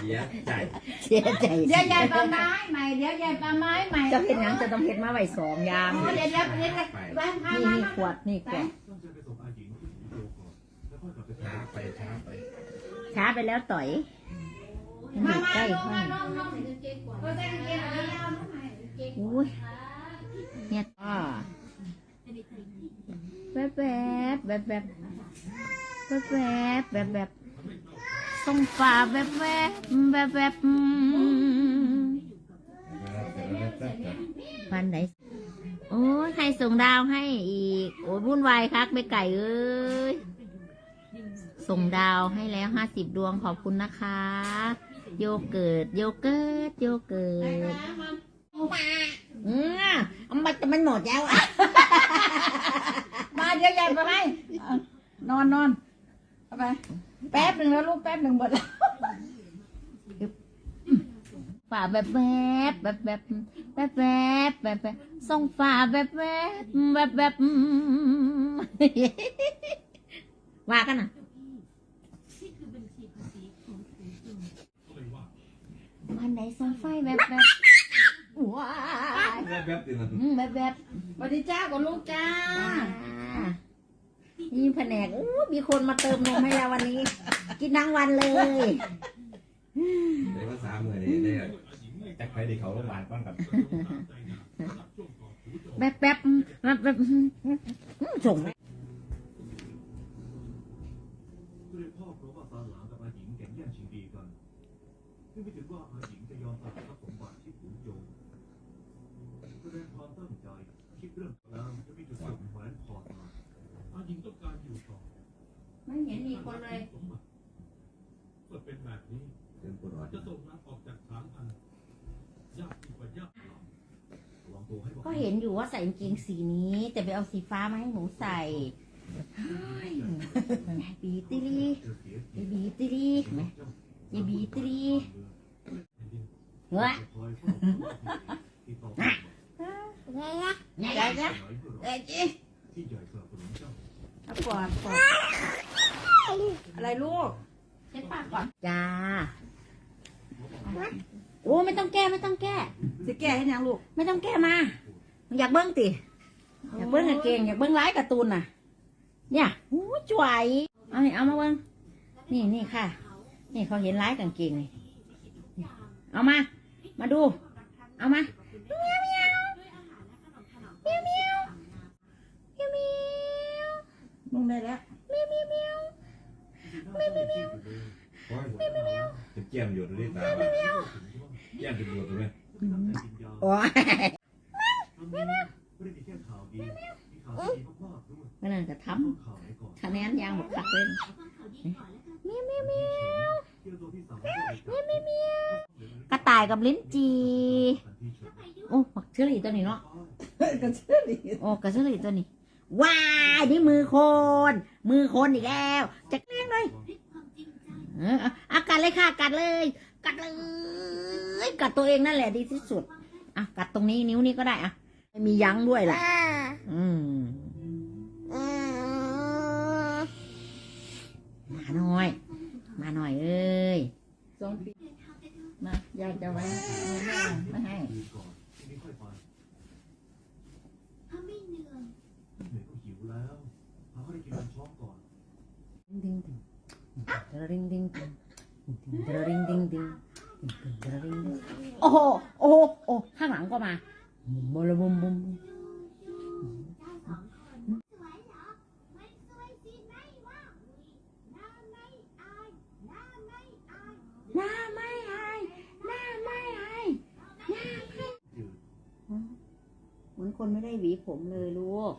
เสียใจเดี๋ยวยายปลาไม้ใหม่เดี๋ยวยายปลาไม้ใหม่จะเห็นหยังจะต้องเห็นมาไว้สองอยาง โอ้เดี๋ยวเดี๋ยวเดี๋ยวไปพานี่มานี่ขวดนี่ขวดช้าไปช้าไปช้าไปแล้วต่อยมันอมายู่มาใกล้ลงห้อมางลงลงเออใส่กางเกงอะไรยาวน้องใหม่กางเกงอุ้ยเนี่ยอ่าแวบแวบแบบแบบแบบแบบแบบแบ บส่งฟ้าแบบแบบแบบแบบอืมวันไหน โอ้ยให้ส่งดาวให้อีก โอ้ยวุ่นวายคักไม่ไก่เอ้ย ส่งดาวให้แล้วห้าสิบดวงขอบคุณนะคะ โยเกิร์ตโยเกิร์ตโยเกิร์ตอืมมันมันหมดแล้วอะมาเดี๋ยวยายปลาไม้เอานอนนอนเอาไป แป๊บหนึ่งแล้วลูกแป๊บหนึ่งหมดแล้วฝ่าแบบแบบแบบแบบแบบแบบแบบแบบส่งฝ่าแบบแบบแบบแบบอืมว่ากันนะวันไหนส่งไฟแบบแบบว้ายแป๊บแป๊บติดนะอืมแบบแบบสวัสดีจ้ากับลูกจ้าอ่า นี่แผนกอู้มีคนมาเติมนมให้เราวันนี้ กินทั้งวันเลยในภาษาเมื่อนี้ได้จักไปที่เขาโรงพยาบาลก่อนกับแบบแบบแบบแบบอืมส่งเสด็จพ่อเพราะว่าซานหลางกับอาหญิงแข่งแย่งชิงดีกันนึกไม่ถึงว่าอาหญิงจะยอมตัดทรัพย์สมบัติที่ฝูงโจงแสดงความตั้งใจ คิดเรื่องแล้วจะมีจุดจบแหวนคอตายอาหญิงต้องการอยู่ต่อ ไม่เห็นมีคนเลยสมบัติก็เป็นแบบนี้เดินปวดหัวจะส่งนางออกจากช้างอันยากยิ่งกว่ายากลำระวังตัวให้ก็เห็นอยู่ว่าใส่กางเกงสีนี้ แต่ไปเอาสีฟ้ามาให้หนูใส่เฮ้ยบีติลีเจอเสียทีบีติลียายบีติลีเฮ้ยคอยเฝ้าที่ต่อไปใหญ่นะเอ้ยจีที่ใหญ่สนับสนุนเจ้าเอาก่อนก่อน อะไรลูกเช็ดปากก่อนจ้าโอ้ไม่ต้องแก้ไม่ต้องแก้ สิแก้ให้ยังลูก ไม่ต้องแก้มาอยากเบิ้งติอยากเบิ้งกางเกงอยากเบิ้งร้ายการ์ตูนน่ะ เนี่ยหูจวยเอานี่เอามาเบิ้งนี่นี่ค่ะ นี่เขาเห็นร้ายกางเกงนี่เอามา มาดู เอามาเมียวเมียวเมียวเมียวเมียวเมียวลงได้แล้ว เกี่ยมอยู่ด้วยตาเกี่ยมเป็นอยู่ตรงไหมโอ้ยมันน่าจะทำคะแนนยางหมดคักเลยเมีมวเมีมวเมีมวเมีมวเมียวกระต่ายกับลิ้นจีโอ้หมักเชอรี่ตัวนี้เนาะกระเชอรี่โอ้กระเชอรี่ตัวนี้ ว้ายนี่มือคน มือคนอีกแล้วจะแกล้ยงเลยเออเอาเอากัดเลยค่ะกัดเลย กัดเลยกัดตัวเองนั่นแหละดีที่สุดอะกัดตรงนี้นิ้วนี้ก็ได้อะไม่มียั้งด้วยแหละอืมมาหน่อย มาหน่อยเอ้ยสองปีมาอยากจะไว้ไม่ให้ไม่ให้ ระริงดิงดิงดิงระริงดิงดิงดิงระริงโอ้โหโอ้โหโอ้ข้างหลังก็มาบุมบุมบุมหน้มเหมือนคนไม่ได้หวีผมเลยลูก